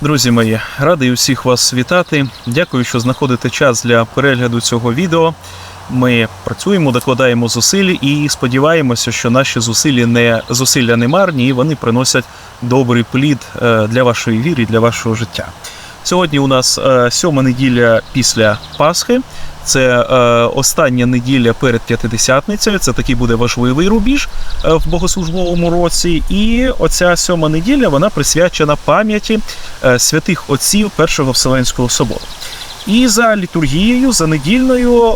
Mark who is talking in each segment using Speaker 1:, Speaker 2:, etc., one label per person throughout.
Speaker 1: Друзі мої, радий усіх вас вітати. Дякую, що знаходите час для перегляду цього відео. Ми працюємо, докладаємо зусиль і сподіваємося, що наші зусилля не зусилля не марні, і вони приносять добрий плід е, для вашої віри, для вашого життя. Сьогодні у нас е, сьома неділя після Пасхи. Це е, остання неділя перед п'ятидесятницею. Це такий буде важливий рубіж е, в богослужбовому році. І оця сьома неділя вона присвячена пам'яті святих отців Першого Вселенського собору. І за літургією, за недільною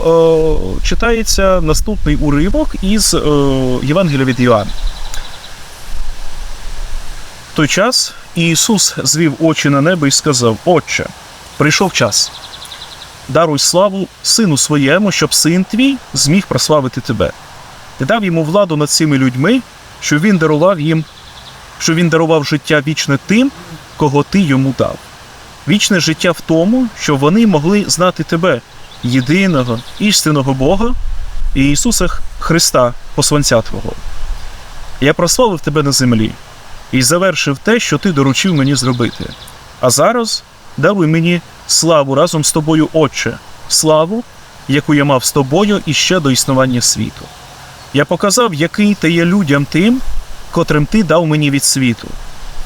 Speaker 1: читається наступний уривок із Євангелія від Іоанна. В той час Ісус звів очі на небо і сказав: Отче, прийшов час. Даруй славу сину своєму, щоб син твій зміг прославити тебе. Ти дав йому владу над цими людьми, щоб він дарував їм, що він дарував життя вічне тим, кого ти йому дав. Вічне життя в тому, щоб вони могли знати тебе, єдиного, істинного Бога і Ісуса Христа, посланця Твого. Я прославив тебе на землі і завершив те, що ти доручив мені зробити. А зараз даруй мені славу разом з тобою, Отче, славу, яку я мав з тобою іще до існування світу. Я показав, який ти є людям тим, котрим ти дав мені від світу.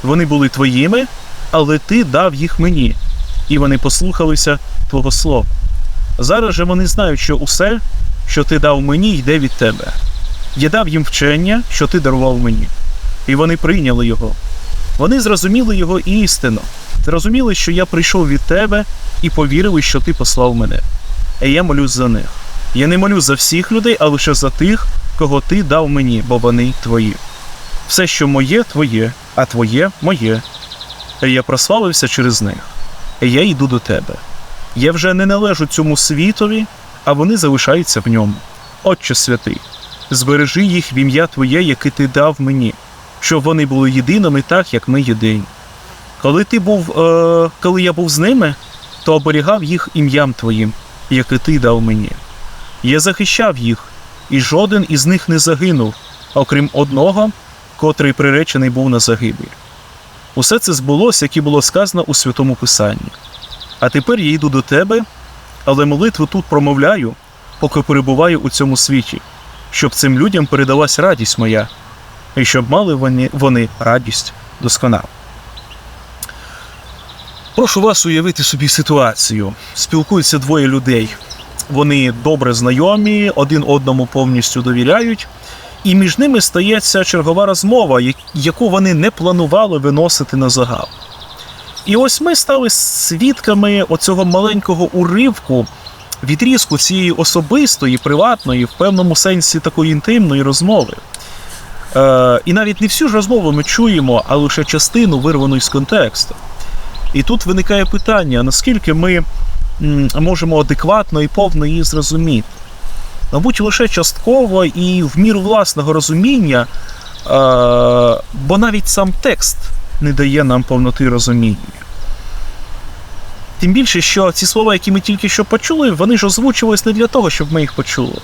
Speaker 1: Вони були твоїми, але ти дав їх мені, і вони послухалися Твого слова. Зараз же вони знають, що усе, що ти дав мені, йде від тебе. Я дав їм вчення, що ти дарував мені, і вони прийняли його. Вони зрозуміли його істину, зрозуміли, що я прийшов від тебе, і повірили, що ти послав мене. І я молюсь за них. Я не молюсь за всіх людей, а лише за тих, кого ти дав мені, бо вони твої. Все, що моє, твоє, а твоє моє. І я прославився через них. І я йду до тебе. Я вже не належу цьому світові, а вони залишаються в ньому. Отче святий, збережи їх в ім'я Твоє, яке ти дав мені, щоб вони були єдиними, так як ми єдині. Коли ти був, е, коли я був з ними, то оберігав їх ім'ям Твоїм, яке ти дав мені. Я захищав їх, і жоден із них не загинув, окрім одного, котрий приречений був на загибель. Усе це збулося, як і було сказано у Святому Писанні. А тепер я йду до тебе, але молитву тут промовляю, поки перебуваю у цьому світі, щоб цим людям передалась радість моя, і щоб мали вони, вони радість досконалу. Прошу вас уявити собі ситуацію. Спілкуються двоє людей. Вони добре знайомі, один одному повністю довіряють, і між ними стається чергова розмова, яку вони не планували виносити на загал. І ось ми стали свідками оцього маленького уривку, відрізку цієї особистої, приватної, в певному сенсі такої інтимної розмови. Е, і навіть не всю ж розмову ми чуємо, а лише частину вирвану із контексту. І тут виникає питання: наскільки ми можемо адекватно і повно її зрозуміти? Мабуть, лише частково і в міру власного розуміння, е, бо навіть сам текст не дає нам повноти розуміння. Тим більше, що ці слова, які ми тільки що почули, вони ж озвучувались не для того, щоб ми їх почули.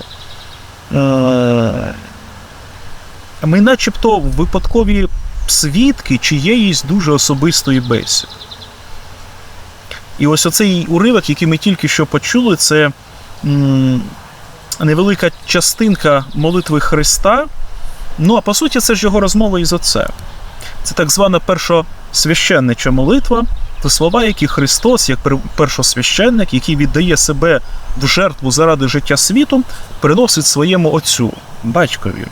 Speaker 1: Ми начебто випадкові свідки чиєїсь дуже особистої бесіди. І ось оцей уривок, який ми тільки що почули, це невелика частинка молитви Христа. Ну, а по суті, це ж його розмова із Отцем. Це так звана першосвященнича молитва, то слова, які Христос, як першосвященник, який віддає себе в жертву заради життя світу, приносить своєму Отцю, батькові.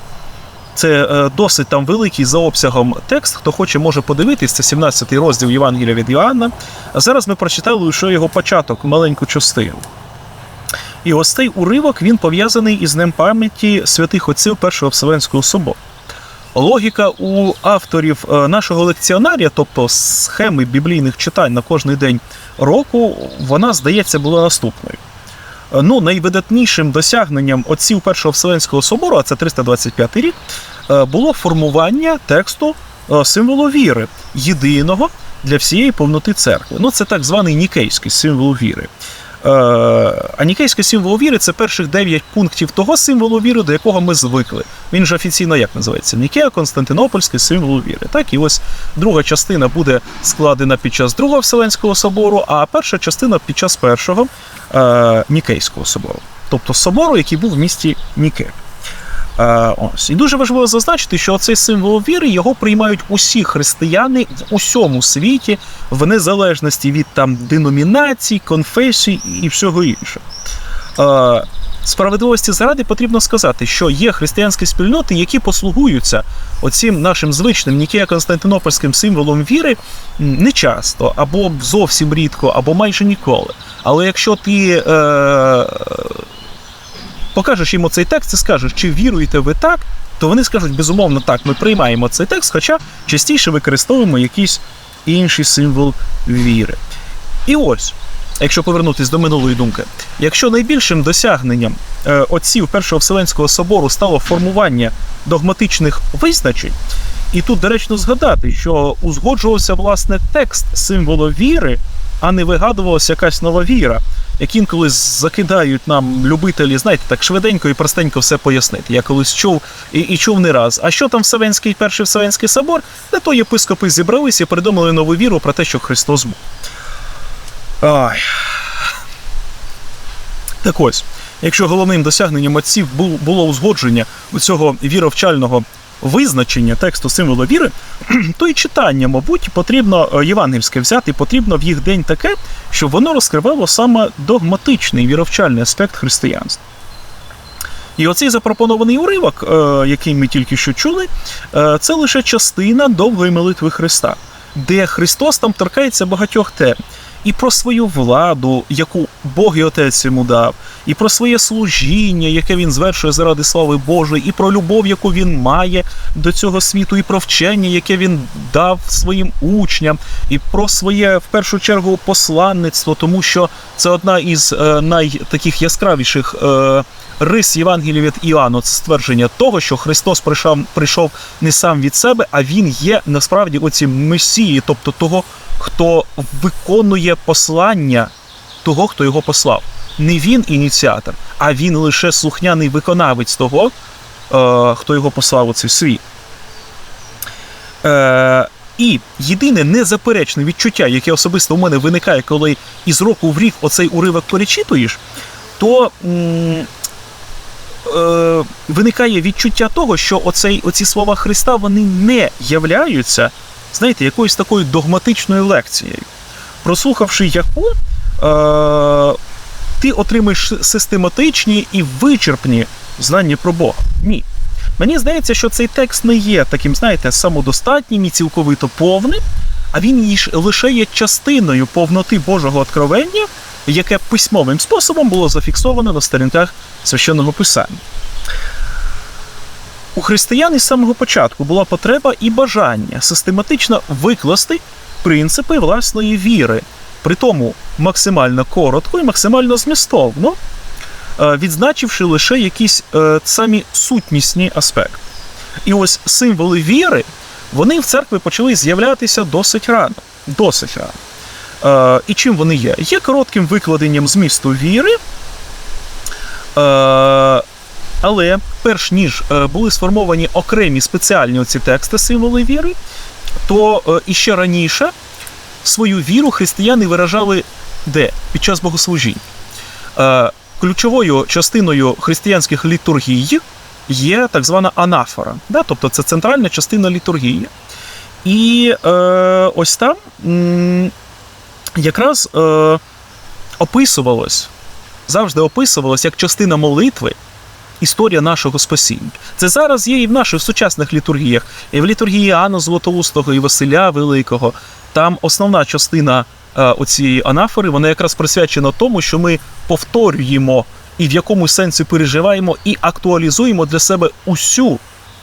Speaker 1: Це е, досить там великий за обсягом текст. Хто хоче, може подивитись. Це 17 розділ Євангелія від Іоанна. А зараз ми прочитали лише його початок, маленьку частину. І ось цей уривок він пов'язаний із Днем пам'яті святих отців Першого Вселенського собору. Логіка у авторів е, нашого лекціонарія, тобто схеми біблійних читань на кожний день року, вона, здається, була наступною. Е, Ну, найвидатнішим досягненням отців Першого Вселенського собору, а це 325 рік, е, було формування тексту е, символу віри, єдиного для всієї повноти церкви. Ну, це так званий нікейський символ віри. Е, а нікейський символ віри це перших 9 пунктів того символу віри, до якого ми звикли. Він же офіційно як називається? Нікея Константинопольський символ віри. Так, і ось друга частина буде складена під час Другого Вселенського собору, а перша частина під час першого е, Нікейського собору. Тобто собору, який був в місті Ніке. Е, ось. І дуже важливо зазначити, що цей символ віри його приймають усі християни в усьому світі, в незалежності від там деномінацій, конфесій і всього іншого. Е, Справедливості заради потрібно сказати, що є християнські спільноти, які послугуються оцим нашим звичним Нікея Константинопольським символом віри не часто, або зовсім рідко, або майже ніколи. Але якщо ти е, покажеш йому цей текст і скажеш, чи віруєте ви так, то вони скажуть, безумовно, так, ми приймаємо цей текст, хоча частіше використовуємо якийсь інший символ віри. І ось, якщо повернутися до минулої думки, якщо найбільшим досягненням е, отців Першого Вселенського собору стало формування догматичних визначень, і тут доречно згадати, що узгоджувався власне текст символу віри, а не вигадувалася якась нова віра, як інколи закидають нам любителі, знаєте, так швиденько і простенько все пояснити. Я колись чув і, і чув не раз. А що там Вселенський, перший Вселенський собор, де то єпископи зібралися і придумали нову віру про те, що Христос був. Ай. Так ось, якщо головним досягненням отців було узгодження у цього віровчального визначення тексту символу віри, то і читання, мабуть, потрібно е, євангельське взяти, потрібно в їх день таке, щоб воно розкривало саме догматичний віровчальний аспект християнства. І оцей запропонований уривок, е, який ми тільки що чули, е, це лише частина довгої молитви Христа, де Христос там торкається багатьох тем. І про свою владу, яку Бог і Отець йому дав, і про своє служіння, яке він звершує заради слави Божої, і про любов, яку він має до цього світу, і про вчення, яке він дав своїм учням, і про своє в першу чергу посланництво, тому що це одна із е, найтаких яскравіших е, рис Євангелія від Іоанна, це ствердження того, що Христос прийшов, прийшов не сам від себе, а він є насправді оцім месії, тобто того, хто виконує послання того, хто його послав. Не він ініціатор, а він лише слухняний виконавець того, е, хто його послав у цей світ. Е, і єдине незаперечне відчуття, яке особисто у мене виникає, коли із року в рік оцей уривок перечитуєш, то м, е, виникає відчуття того, що оцей, оці слова Христа вони не являються, знаєте, якоюсь такою догматичною лекцією. Прослухавши яку, е, ти отримаєш систематичні і вичерпні знання про Бога. Ні. Мені здається, що цей текст не є таким, знаєте, самодостатнім і цілковито повним, а він лише є частиною повноти Божого откровення, яке письмовим способом було зафіксовано на сторінках священного писання. У християн із самого початку була потреба і бажання систематично викласти принципи власної віри, при тому максимально коротко і максимально змістовно, е, відзначивши лише якісь е, самі сутнісні аспекти. І ось символи віри, вони в церкві почали з'являтися досить рано. Досить рано. Е, і чим вони є? Є коротким викладенням змісту віри, але перш ніж були сформовані окремі спеціальні оці тексти символи віри, то е, іще раніше свою віру християни виражали де? Під час богослужінь. Е, Ключовою частиною християнських літургій є так звана анафора, да? тобто це центральна частина літургії. І е, ось там якраз е, описувалось, завжди описувалось як частина молитви історія нашого спасіння. Це зараз є і в наших сучасних літургіях, і в літургії Іоанна Златоустого, і Василя Великого. Там основна частина е, оцієї анафори, вона якраз присвячена тому, що ми повторюємо і в якомусь сенсі переживаємо і актуалізуємо для себе усю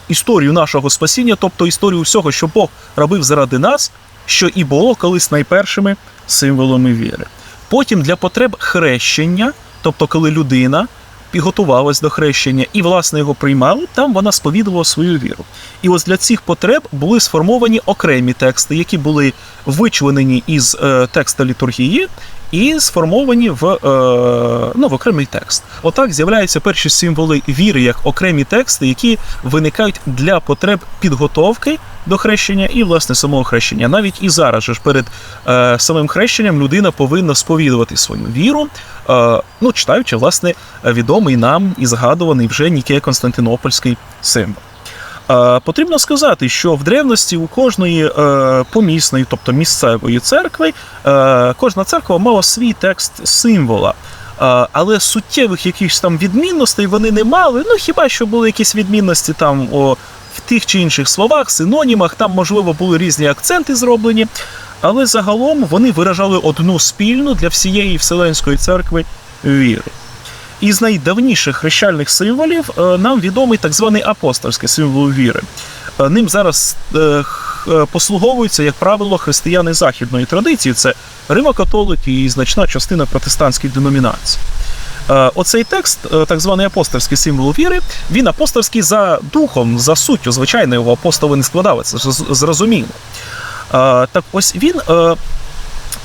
Speaker 1: історію нашого спасіння, тобто історію всього, що Бог робив заради нас, що і було колись найпершими символами віри. Потім для потреб хрещення, тобто коли людина принципі, готувалась до хрещення і, власне, його приймали, там вона сповідувала свою віру. І ось для цих потреб були сформовані окремі тексти, які були вичленені із е, текста літургії. І сформовані в е, ну, в окремий текст. Отак з'являються перші символи віри як окремі тексти, які виникають для потреб підготовки до хрещення і власне самого хрещення. Навіть і зараз же ж перед е, самим хрещенням людина повинна сповідувати свою віру, е, ну читаючи власне відомий нам і згадуваний вже Нікея Константинопольський символ. Е, Потрібно сказати, що в древності у кожної е, помісної, тобто місцевої церкви, е, кожна церква мала свій текст символа. Е, Але суттєвих якихось там відмінностей вони не мали. Ну хіба що були якісь відмінності там о, в тих чи інших словах, синонімах, там, можливо, були різні акценти зроблені. Але загалом вони виражали одну спільну для всієї Вселенської церкви віру. Із найдавніших хрещальних символів е, нам відомий так званий апостольський символ віри. Е, Ним зараз е, послуговуються, як правило, християни західної традиції. Це римокатолики і значна частина протестантських деномінацій. Е, Оцей текст, е, так званий апостольський символ віри, він апостольський за духом, за суттю. Звичайно, його апостоли не складали, це зрозуміло. Е, Так ось він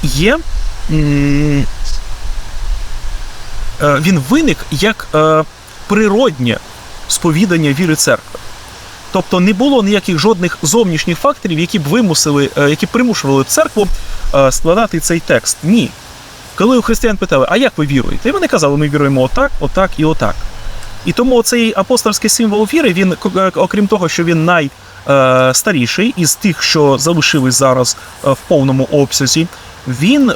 Speaker 1: є. він виник як природнє сповідання віри церкви. Тобто не було ніяких жодних зовнішніх факторів, які б вимусили, які примушували церкву складати цей текст. Ні. Коли у християн питали, а як ви віруєте? І вони казали, ми віруємо отак, отак і отак. І тому цей апостольський символ віри, він, е, окрім того, що він найстаріший із тих, що залишились зараз е, в повному обсязі, він е,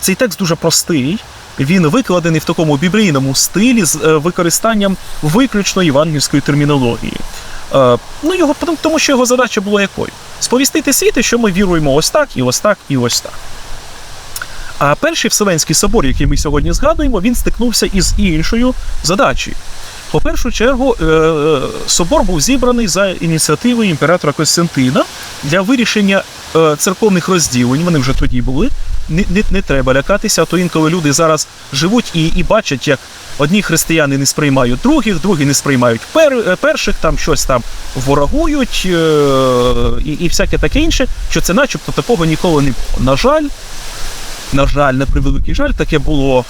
Speaker 1: цей текст дуже простий. Він викладений в такому біблійному стилі з е, використанням виключно євангельської термінології. Е, ну, його, тому- що його задача була якою? Сповістити світи, що ми віруємо ось так, і ось так, і ось так. А перший Вселенський собор, який ми сьогодні згадуємо, він стикнувся із іншою задачею. По першу чергу, е, е, собор був зібраний за ініціативою імператора Костянтина для вирішення е, церковних розділень. Вони вже тоді були. Не, не, не треба лякатися, а то інколи люди зараз живуть і, і бачать, як одні християни не сприймають других, другі не сприймають пер, перших, там щось там ворогують е, і, і всяке таке інше, що це начебто такого ніколи не було. На жаль, на жаль, на превеликий жаль, таке було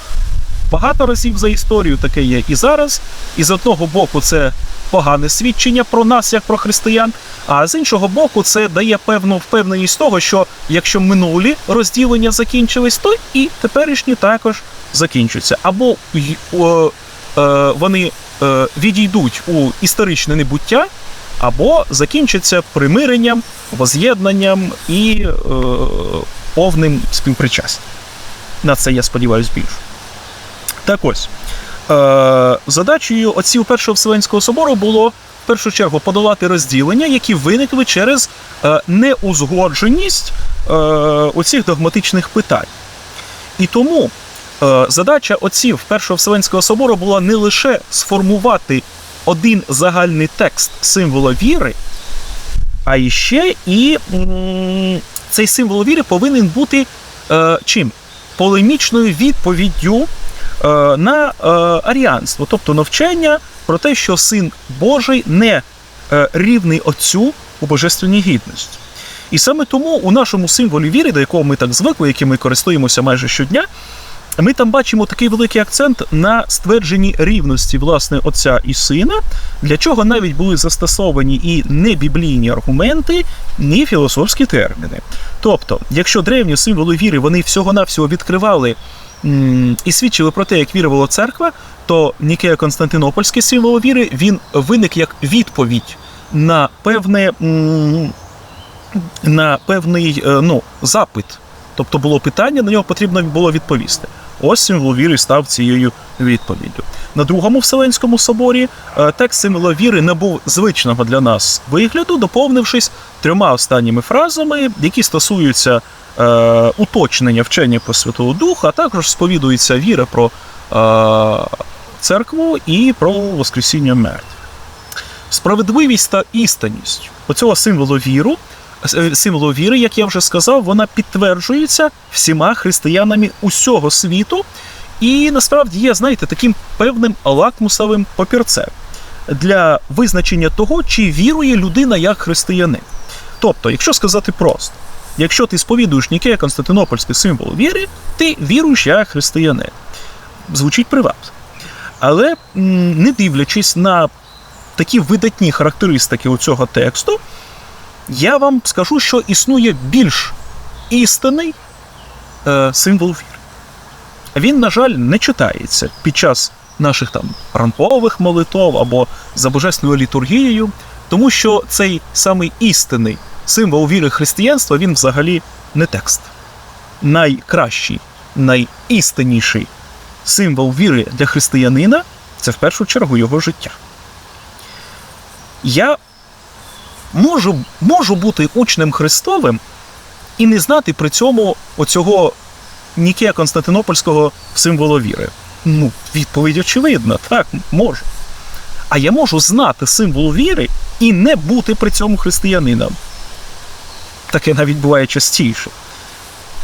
Speaker 1: багато разів за історію, таке є і зараз. І з одного боку, це погане свідчення про нас, як про християн. А з іншого боку, це дає певну впевненість того, що якщо минулі розділення закінчились, то і теперішні також закінчаться. Або о, е, вони е, відійдуть у історичне небуття, або закінчаться примиренням, воз'єднанням і е, повним співпричастям. На це я сподіваюся більше. Так ось. Е, задачею отців Першого Вселенського собору було в першу чергу подолати розділення, які виникли через е, неузгодженість е, оцих догматичних питань. І тому задача отців Першого Вселенського собору була не лише сформувати один загальний текст символа віри, а іще і цей символ віри повинен бути чим? Полемічною відповіддю е, на е, аріанство, тобто навчання про те, що син Божий не е, рівний Отцю у божественній гідності. І саме тому у нашому символі віри, до якого ми так звикли, яким ми користуємося майже щодня, ми там бачимо такий великий акцент на ствердженні рівності власне отця і сина, для чого навіть були застосовані і не біблійні аргументи, ні філософські терміни. Тобто, якщо древні символи віри вони всього-навсього відкривали і свідчили про те, як вірувала церква, то Нікея Константинопольський символ віри він виник як відповідь на певне. на певний е, ну, запит. Тобто було питання, на нього потрібно було відповісти. Ось символ віри став цією відповіддю. На другому Вселенському соборі е, текст символа віри набув звичного для нас вигляду, доповнившись трьома останніми фразами, які стосуються е, уточнення вчення про Святого Духа, а також сповідується віра про е, церкву і про Воскресіння мертвих. Справедливість та істинність оцього символу віру символу віри, як я вже сказав, вона підтверджується всіма християнами усього світу І насправді є, знаєте, таким певним лакмусовим папірцем для визначення того, чи вірує людина як християнин. Тобто, якщо сказати просто, якщо ти сповідуєш Нікея Константинопольський символ віри, ти віруєш як християнин. Звучить привабливо. Але не дивлячись на такі видатні характеристики у цього тексту, я вам скажу, що існує більш істинний е, символ віри. Він, на жаль, не читається під час наших там ранкових молитов або за божественною літургією, тому що цей самий істинний символ віри християнства він взагалі не текст. Найкращий, найістинніший символ віри для християнина це в першу чергу його життя. Я можу, можу бути учнем Христовим і не знати при цьому оцього Нікея Константинопольського символу віри. Ну, відповідь очевидна, так, можу. А я можу знати символ віри і не бути при цьому християнином. Таке навіть буває частіше.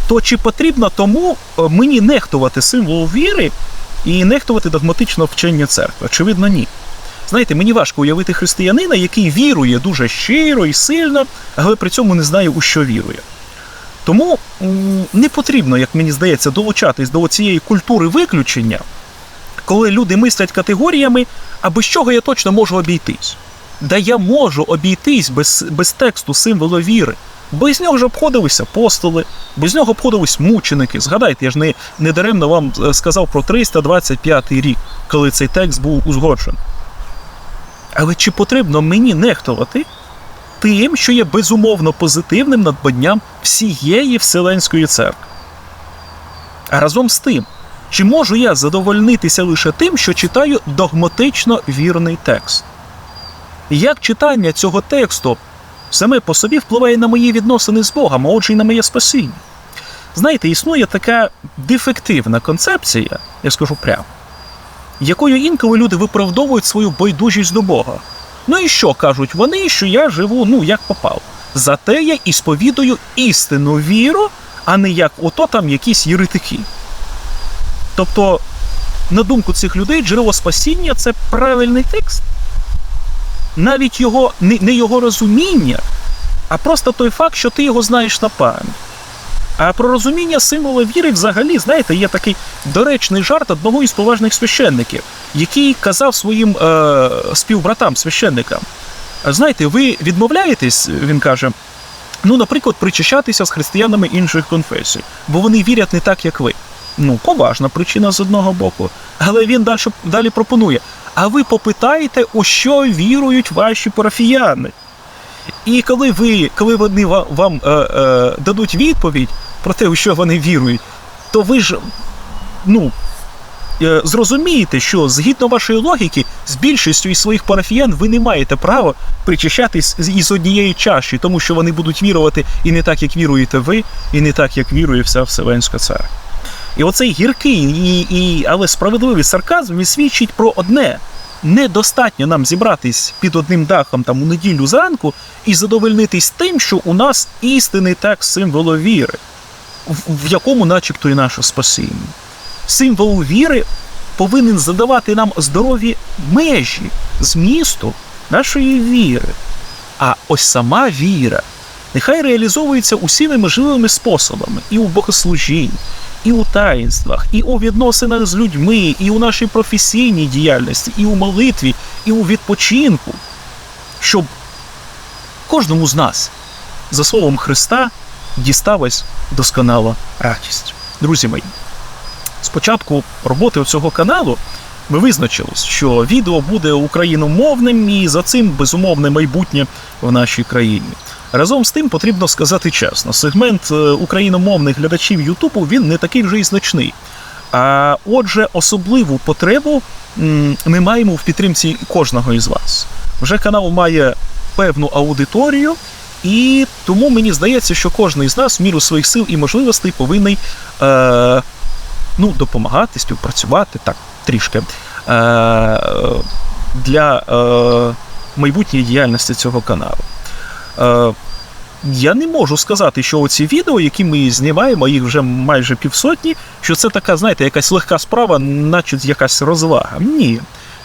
Speaker 1: То чи потрібно тому е, мені нехтувати символ віри і нехтувати догматичне вчення церкви? Очевидно, ні. Знаєте, мені важко уявити християнина, який вірує дуже щиро і сильно, але при цьому не знає, у що вірує. Тому не потрібно, як мені здається, долучатись до цієї культури виключення, коли люди мислять категоріями, а без чого я точно можу обійтись. Да я можу обійтись без, без тексту символу віри. Без нього ж обходилися апостоли, без нього обходились мученики. Згадайте, я ж не, не даремно вам е, сказав про 325 рік, коли цей текст був узгоджений. Але чи потрібно мені нехтувати тим, що є безумовно позитивним надбанням всієї Вселенської церкви? А разом з тим, чи можу я задовольнитися лише тим, що читаю догматично вірний текст? Як читання цього тексту саме по собі впливає на мої відносини з Богом, а отже, й на моє спасіння? Знаєте, існує така дефективна концепція, я скажу прямо, якою інколи люди виправдовують свою байдужість до Бога. Ну і що кажуть вони, що я живу, ну як попав. Зате я і сповідую істинну віру, а не як ото там якісь єретики. Тобто, на думку цих людей, джерело спасіння це правильний текст. Навіть його не, його розуміння, а просто той факт, що ти його знаєш на пам'ять. А про розуміння символа віри взагалі, знаєте, є такий доречний жарт одного із поважних священників, який казав своїм е, співбратам, священникам: знаєте, ви відмовляєтесь, він каже, ну, наприклад, причащатися з християнами інших конфесій, бо вони вірять не так, як ви. Ну, поважна причина з одного боку. Але він далі, далі пропонує: а ви попитаєте, у що вірують ваші парафіяни. І коли ви, коли вони вам е, е, дадуть відповідь про те, у що вони вірують, то ви ж ну, е, зрозумієте, що згідно вашої логіки, з більшістю із своїх парафіян ви не маєте права причащатись із однієї чаші, тому що вони будуть вірувати і не так, як віруєте ви, і не так, як вірує вся Вселенська церква. І оцей гіркий, і, і, але справедливий сарказм він свідчить про одне. Недостатньо нам зібратись під одним дахом там у неділю зранку і задовольнитись тим, що у нас істинний текст символу віри, в, якому, начебто, і наше спасіння. Символ віри повинен задавати нам здорові межі змісту нашої віри. А ось сама віра нехай реалізовується усіми можливими способами і у богослужінні, і у таїнствах, і у відносинах з людьми, і у нашій професійній діяльності, і у молитві, і у відпочинку, щоб кожному з нас за словом Христа дісталась досконала радість. Друзі мої, спочатку роботи цього каналу ми визначились, що відео буде україномовним і за цим безумовне майбутнє в нашій країні. Разом з тим потрібно сказати чесно, сегмент е, україномовних глядачів Ютубу він не такий вже й значний. А отже, особливу потребу ми маємо в підтримці кожного із вас. Вже канал має певну аудиторію, і тому мені здається, що кожен із нас в міру своїх сил і можливостей повинен е, ну, допомагати, співпрацювати так трішки е, для е, майбутньої діяльності цього каналу. Е, я не можу сказати, що оці відео, які ми знімаємо, їх вже майже півсотні, що це така, знаєте, якась легка справа, наче якась розвага. Ні.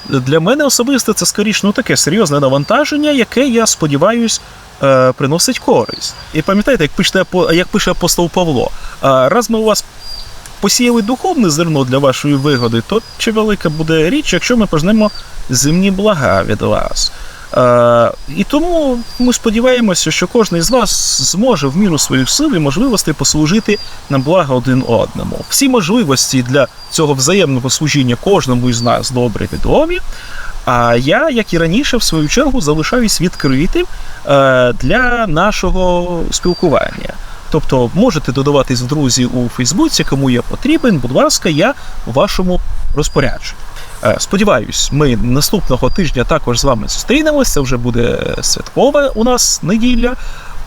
Speaker 1: Для мене особисто це скоріш ну, таке серйозне навантаження, яке, я сподіваюсь, е, приносить користь. І пам'ятаєте, як пише, як пише апостол Павло, раз ми у вас посіяли духовне зерно для вашої вигоди, то чи велика буде річ, якщо ми пожнемо земні блага від вас. Е, і тому ми сподіваємося, що кожен з вас зможе в міру своїх сил і можливостей послужити на благо один одному. Всі можливості для цього взаємного служіння кожному із нас добре відомі. А я, як і раніше, в свою чергу залишаюсь відкритим е, для нашого спілкування. Тобто можете додаватись в друзі у Фейсбуці, кому я потрібен, будь ласка, я у вашому розпорядженні. Е, Сподіваюсь, ми наступного тижня також з вами зустрінемось. Це вже буде святкова у нас неділя.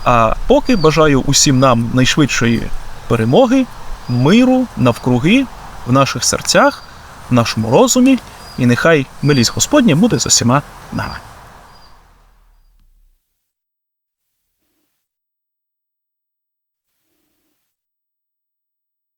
Speaker 1: А поки бажаю усім нам найшвидшої перемоги, миру навкруги в наших серцях, в нашому розумі, і нехай милість Господня буде з усіма нами.